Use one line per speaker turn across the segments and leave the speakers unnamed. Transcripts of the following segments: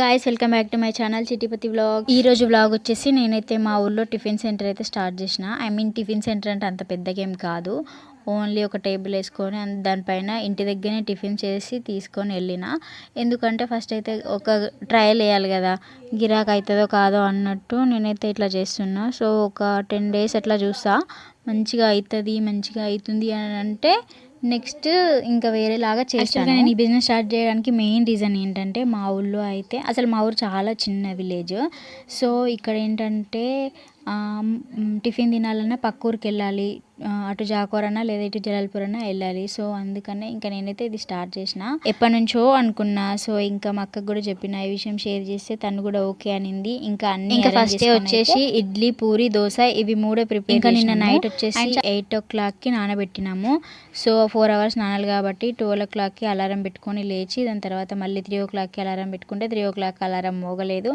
Guys welcome back to my channel Chitipathi vlog ఈ రోజు vlog వచ్చేసి నేనైతే మా ఊర్లో టిఫిన్ సెంటర్ అయితే స్టార్ట్ చేసిన. ఐ మీన్ టిఫిన్ సెంటర్ అంటే అంత పెద్దగేం కాదు. ఓన్లీ ఒక టేబుల్ వేసుకొని దానిపైన ఇంటి దగ్గరనే టిఫిన్ చేసి తీసుకొని వెళ్ళిన. ఎందుకంటే ఫస్ట్ అయితే ఒక ట్రయల్ వేయాలి కదా. గిరాక్ అవుతుందో కాదో అన్నట్టు నేనైతే ఇట్లా చేస్తున్నా. సో ఒక టెన్ డేస్ అట్లా చూస్తా మంచిగా అవుతుంది మంచిగా అవుతుంది అని అంటే నెక్స్ట్ ఇంకా వేరేలాగా చేస్తాను నేను ఈ బిజినెస్ స్టార్ట్ చేయడానికి మెయిన్ రీజన్ ఏంటంటే మా ఊళ్ళో అయితే అసలు మా ఊరు చాలా చిన్న విలేజ్ సో ఇక్కడ ఏంటంటే టిఫిన్ తినాలన్నా పక్క ఊరికి వెళ్ళాలి. అటు జాకోరన్నా లేదా ఇటు జలాల్పూర్ అన్నా వెళ్ళాలి. సో అందుకనే ఇంకా నేనైతే ఇది స్టార్ట్ చేసిన. ఎప్పటి నుంచో అనుకున్నా. సో ఇంకా మా అక్కకు కూడా చెప్పిన ఈ విషయం షేర్ చేస్తే తను కూడా ఓకే అనింది. ఇంకా అన్ని ఇంకా ఫస్ట్ వచ్చేసి ఇడ్లీ పూరి దోశ ఇవి మూడే ప్రిపేర్ ఇంకా నిన్న నైట్ వచ్చేసి ఎయిట్ ఓ క్లాక్కి నానబెట్టినాము. సో ఫోర్ అవర్స్ నానాలి కాబట్టి ట్వెల్వ్ ఓ క్లాక్కి అలారం పెట్టుకొని లేచి దాని తర్వాత మళ్ళీ త్రీ ఓ క్లాక్కి అలారం పెట్టుకుంటే త్రీ ఓ క్లాక్ అలారం మోగలేదు.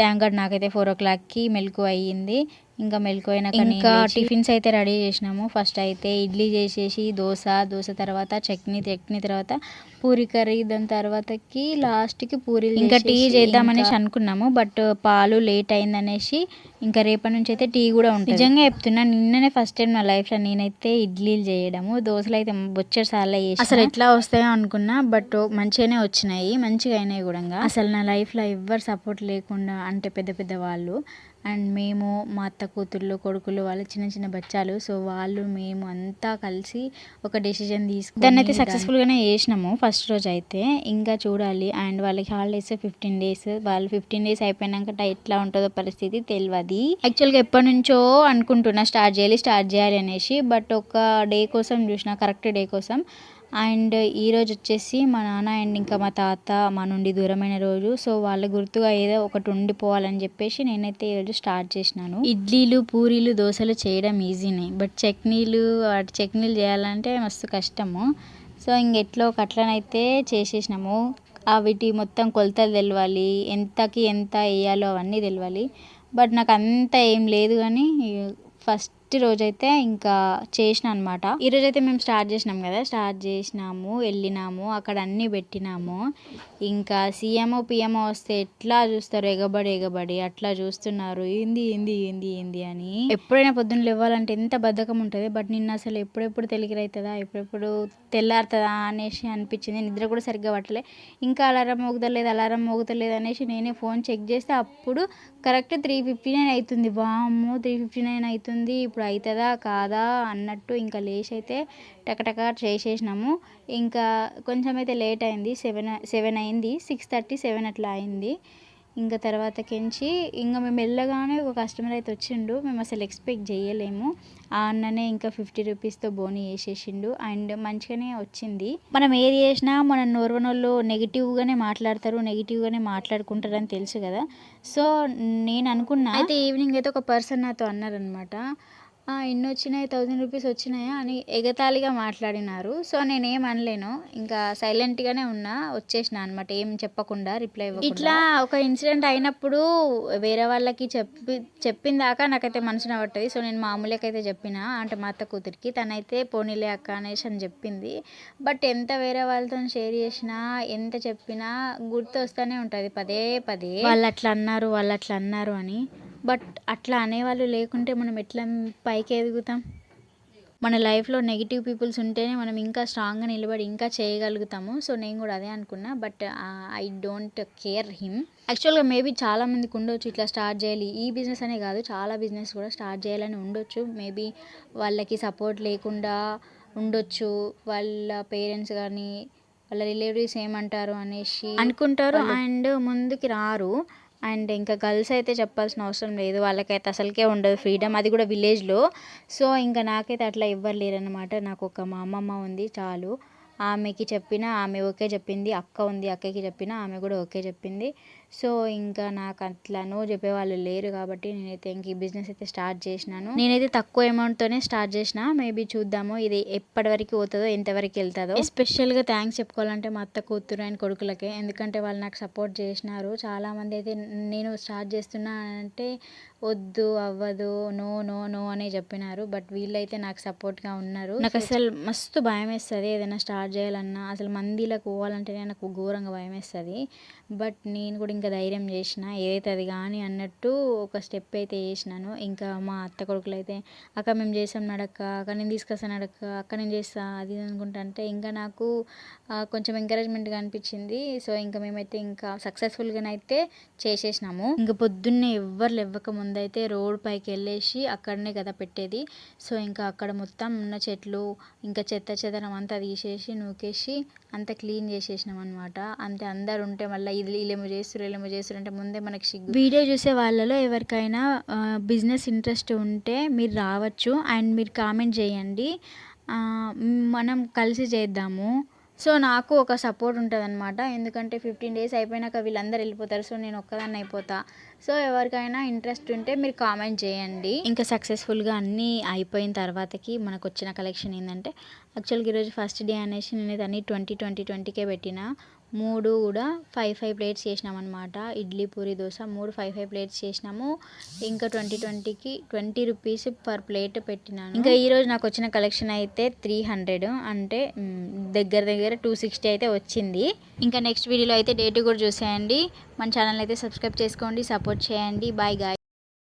థ్యాంక్ గాడ్ నాకైతే ఫోర్ ఓ క్లాక్కి మెలకు అయ్యింది. ఇంకా మెలకు అయినాక ఇంకా టిఫిన్స్ అయితే రెడీ చేసినాము. ఫస్ట్ అయితే ఇడ్లీ చేసేసి దోశ దోశ తర్వాత చట్నీ చట్నీ తర్వాత పూరి కర్రీ దాని తర్వాతకి లాస్ట్కి పూరి ఇంకా టీ చేద్దామనేసి అనుకున్నాము బట్ పాలు లేట్ అయిందనేసి ఇంకా రేపటి నుంచి అయితే టీ కూడా ఉంటుంది. నిజంగా చెప్తున్నా నిన్ననే ఫస్ట్ టైం నా లైఫ్లో నేనైతే ఇడ్లీలు చేయడము దోశలు అయితే బొచ్చడి సార్లు చేసి అసలు ఎట్లా వస్తాయో అనుకున్నా బట్ మంచిగానే వచ్చినాయి మంచిగా అయినాయి కూడా అసలు నా లైఫ్లో ఎవ్వరు సపోర్ట్ లేకుండా అంటే పెద్ద పెద్ద వాళ్ళు అండ్ మేము మా అత్త కూతుర్లు కొడుకులు వాళ్ళు చిన్న చిన్న బచ్చాలు. సో వాళ్ళు మేము అంతా కలిసి ఒక డెసిజన్ తీసుకుని దాన్ని అయితే సక్సెస్ఫుల్గానే చేసినాము ఫస్ట్ రోజు అయితే. ఇంకా చూడాలి. అండ్ వాళ్ళకి హాలిడేస్ ఫిఫ్టీన్ డేస్ వాళ్ళు ఫిఫ్టీన్ డేస్ అయిపోయినాక ఎట్లా ఉంటుందో పరిస్థితి తెలియదు యాక్చువల్గా ఎప్పటి నుంచో అనుకుంటున్నా స్టార్ట్ చేయాలి స్టార్ట్ చేయాలి అనేసి. బట్ ఒక డే కోసం చూసిన కరెక్ట్ డే కోసం అండ్ ఈరోజు వచ్చేసి మా నాన్న అండ్ ఇంకా మా తాత మా నుండి దూరమైన రోజు. సో వాళ్ళ గుర్తుగా ఏదో ఒకటి ఉండిపోవాలని చెప్పేసి నేనైతే ఈరోజు స్టార్ట్ చేసినాను. ఇడ్లీలు పూరీలు దోశలు చేయడం ఈజీనే. బట్ చట్నీలు వాటి చట్నీలు చేయాలంటే మస్తు కష్టము. సో ఇంకెట్లో ఒక అట్లనైతే చేసేసినాము. వీటి మొత్తం కొలతలు తెలవాలి. ఎంతకి ఎంత వేయాలో అవన్నీ తెలవాలి. బట్ నాకు అంత ఏం లేదు కానీ ఫస్ట్ ఫస్ట్ రోజైతే ఇంకా చేసిన అనమాట ఈ అయితే మేము స్టార్ట్ చేసినాం కదా. స్టార్ట్ చేసినాము వెళ్ళినాము అక్కడ అన్నీ పెట్టినాము. ఇంకా సీఎంఓ పిఎంఓ వస్తే ఎట్లా చూస్తారు? ఎగబడి ఎగబడి అట్లా చూస్తున్నారు. ఏంది ఏంది ఏంది ఏంది అని. ఎప్పుడైనా పొద్దున్న లేవాలంటే ఎంత బద్ధకం ఉంటుంది. బట్ నిన్న అసలు ఎప్పుడెప్పుడు తెలిగిరవుతుందా ఎప్పుడెప్పుడు తెల్లారుతుందా అనేసి అనిపించింది. నిద్ర కూడా సరిగ్గా పట్టలే. ఇంకా అలారం మోగుతలేదు అలారం మోగుతలేదు అనేసి నేనే ఫోన్ చెక్ చేస్తే అప్పుడు కరెక్ట్ త్రీ ఫిఫ్టీ నైన్ అవుతుంది. వామ్మో త్రీ ఫిఫ్టీ నైన్ అవుతుంది. ఇప్పుడు అవుతుందా కాదా అన్నట్టు ఇంకా లేచి అయితే టకటక చేసేసినాము. ఇంకా కొంచెం అయితే లేట్ అయింది సెవెన్ సెవెన్ అయింది సిక్స్ థర్టీ సెవెన్ అట్లా అయింది. ఇంకా తర్వాతకించి ఇంకా మేము వెళ్ళగానే ఒక కస్టమర్ అయితే వచ్చిండు మేము అసలు ఎక్స్పెక్ట్ చేయలేము ఆ అన్ననే ఇంకా ఫిఫ్టీ రూపీస్తో బోని వేసేసిండు అండ్ మంచిగానే వచ్చింది. మనం ఏది చేసినా మన నోర్వనోళ్ళు నెగిటివ్గానే మాట్లాడతారు నెగిటివ్గానే మాట్లాడుకుంటారు అని తెలుసు కదా. సో నేను అనుకున్నా అయితే ఈవినింగ్ అయితే ఒక పర్సన్ నాతో అన్నారనమాట. ఎన్ని వచ్చినాయి థౌజండ్ రూపీస్ వచ్చినాయా అని ఎగతాళిగా మాట్లాడినారు. సో నేనేం అనలేను. ఇంకా సైలెంట్గానే ఉన్నా వచ్చేసిన అనమాట ఏం చెప్పకుండా రిప్లై ఇట్లా ఒక ఇన్సిడెంట్ అయినప్పుడు వేరే వాళ్ళకి చెప్పి చెప్పిన దాకా నాకైతే మనసున పట్టది సో నేను మామూలుకైతే చెప్పిన అంటే మా అత్త కూతురికి. తనైతే పోనీలే అక్క అనేసి అని చెప్పింది. బట్ ఎంత వేరే వాళ్ళతో షేర్ చేసినా ఎంత చెప్పినా గుర్తు వస్తూనే ఉంటుంది. పదే పదే వాళ్ళు అట్లా అన్నారు వాళ్ళు అట్లా అన్నారు అని. బట్ అట్లా అనేవాళ్ళు లేకుంటే మనం ఎట్లా పైకి ఎదుగుతాం? మన లైఫ్లో నెగిటివ్ పీపుల్స్ ఉంటేనే మనం ఇంకా స్ట్రాంగ్గా నిలబడి ఇంకా చేయగలుగుతాము. సో నేను కూడా అదే అనుకున్నా. But I don't care him. యాక్చువల్గా మేబీ చాలా మందికి ఉండొచ్చు ఇట్లా స్టార్ట్ చేయాలి. ఈ బిజినెస్ అనే కాదు చాలా బిజినెస్ కూడా స్టార్ట్ చేయాలని ఉండొచ్చు. మేబీ వాళ్ళకి సపోర్ట్ లేకుండా ఉండొచ్చు. వాళ్ళ పేరెంట్స్ కానీ వాళ్ళ రిలేటివ్స్ ఏమంటారు అనేసి అనుకుంటారు. అండ్ ముందుకి రారు. అండ్ ఇంకా గర్ల్స్ అయితే చెప్పాల్సిన అవసరం లేదు. వాళ్ళకైతే అసలుకే ఉండదు ఫ్రీడమ్. అది కూడా విలేజ్లో. సో ఇంకా నాకైతే అట్లా ఎవ్వరు నాకు ఒక మా అమ్మమ్మ ఉంది చాలు. ఆమెకి చెప్పిన ఆమె ఓకే చెప్పింది అక్క ఉంది అక్కకి చెప్పిన ఆమె కూడా ఓకే చెప్పింది. సో ఇంకా నాకు అట్లా నో చెప్పేవాళ్ళు లేరు కాబట్టి నేనైతే ఇంక ఈ బిజినెస్ అయితే స్టార్ట్ చేసినాను. నేనైతే తక్కువ అమౌంట్తోనే స్టార్ట్ చేసిన. మేబీ చూద్దాము ఇది ఎప్పటి వరకు పోతుందో ఎంతవరకు వెళ్తుందో. ఎస్పెషల్గా థ్యాంక్స్ చెప్పుకోవాలంటే మా అత్త కూతురు అండ్ కొడుకులకే. ఎందుకంటే వాళ్ళు నాకు సపోర్ట్ చేసినారు. చాలామంది అయితే నేను స్టార్ట్ చేస్తున్నా అంటే వద్దు అవ్వదు నో నో నో అని చెప్పినారు. బట్ వీళ్ళైతే నాకు సపోర్ట్గా ఉన్నారు. నాకు అసలు మస్తు భయం వేస్తుంది ఏదైనా స్టార్ట్ స్టార్ట్ చేయాలన్నా. అసలు మందిలోకి పోవాలంటేనే నాకు ఘోరంగా భయం వేస్తుంది. బట్ నేను కూడా ఇంకా ధైర్యం చేసిన ఏదైతే అది కానీ అన్నట్టు ఒక స్టెప్ అయితే వేసినాను ఇంకా మా అత్త కొడుకులు అయితే అక్క మేము చేసాం నడక్క అక్క నేను తీసుకొస్తాను నడక్క అక్క నేను చేస్తా అది ఇది అనుకుంటా అంటే ఇంకా నాకు కొంచెం ఎంకరేజ్మెంట్గా అనిపించింది. సో ఇంకా మేమైతే ఇంకా సక్సెస్ఫుల్గానైతే చేసేసినాము. ఇంకా పొద్దున్నే ఎవ్వరు లేవ్వక ముందు అయితే రోడ్ పైకి వెళ్ళేసి అక్కడనే కదా పెట్టేది. సో ఇంకా అక్కడ మొత్తం ఉన్న చెట్లు ఇంకా చెత్త చెదరం అంతా తీసేసి నూకేసి అంత క్లీన్ చేసేసినాం అనమాట అంతే అందరు ఉంటే మళ్ళీ ఇది వీళ్ళేమో చేస్తారు వీళ్ళేమో చేస్తారు అంటే ముందే మనకి సిగ్గు వీడియో చూసే వాళ్ళలో ఎవరికైనా బిజినెస్ ఇంట్రెస్ట్ ఉంటే మీరు రావచ్చు. అండ్ మీరు కామెంట్ చేయండి. మనం కలిసి చేద్దాము. సో నాకు ఒక సపోర్ట్ ఉంటుంది అనమాట ఎందుకంటే ఫిఫ్టీన్ డేస్ అయిపోయినాక వీళ్ళందరూ వెళ్ళిపోతారు. సో నేను ఒక్కదాన్ని అయిపోతా. సో ఎవరికైనా ఇంట్రెస్ట్ ఉంటే మీరు కామెంట్ చేయండి. ఇంకా సక్సెస్ఫుల్గా అన్నీ అయిపోయిన తర్వాతకి మనకు వచ్చిన కలెక్షన్ ఏంటంటే యాక్చువల్గా ఈరోజు ఫస్ట్ డే అనేసి నేను అన్ని ట్వంటీ ట్వంటీ ట్వంటీకే పెట్టిన. మూడు కూడా ఫైవ్ ఫైవ్ ప్లేట్స్ చేసినాం అనమాట ఇడ్లీ పూరి దోశ మూడు ఫైవ్ ఫైవ్ ప్లేట్స్ చేసినాము. ఇంకా ట్వంటీ ట్వంటీకి ట్వంటీ రూపీస్ పర్ ప్లేట్ పెట్టినాను. ఇంకా ఈ రోజు నాకు వచ్చిన కలెక్షన్ అయితే త్రీ హండ్రెడ్ అంటే దగ్గర దగ్గర టూ సిక్స్టీ అయితే వచ్చింది. ఇంకా నెక్స్ట్ వీడియోలో అయితే డేట్ కూడా చూసేయండి. మన ఛానల్ అయితే సబ్స్క్రైబ్ చేసుకోండి సపోర్ట్ చేయండి. Bye guy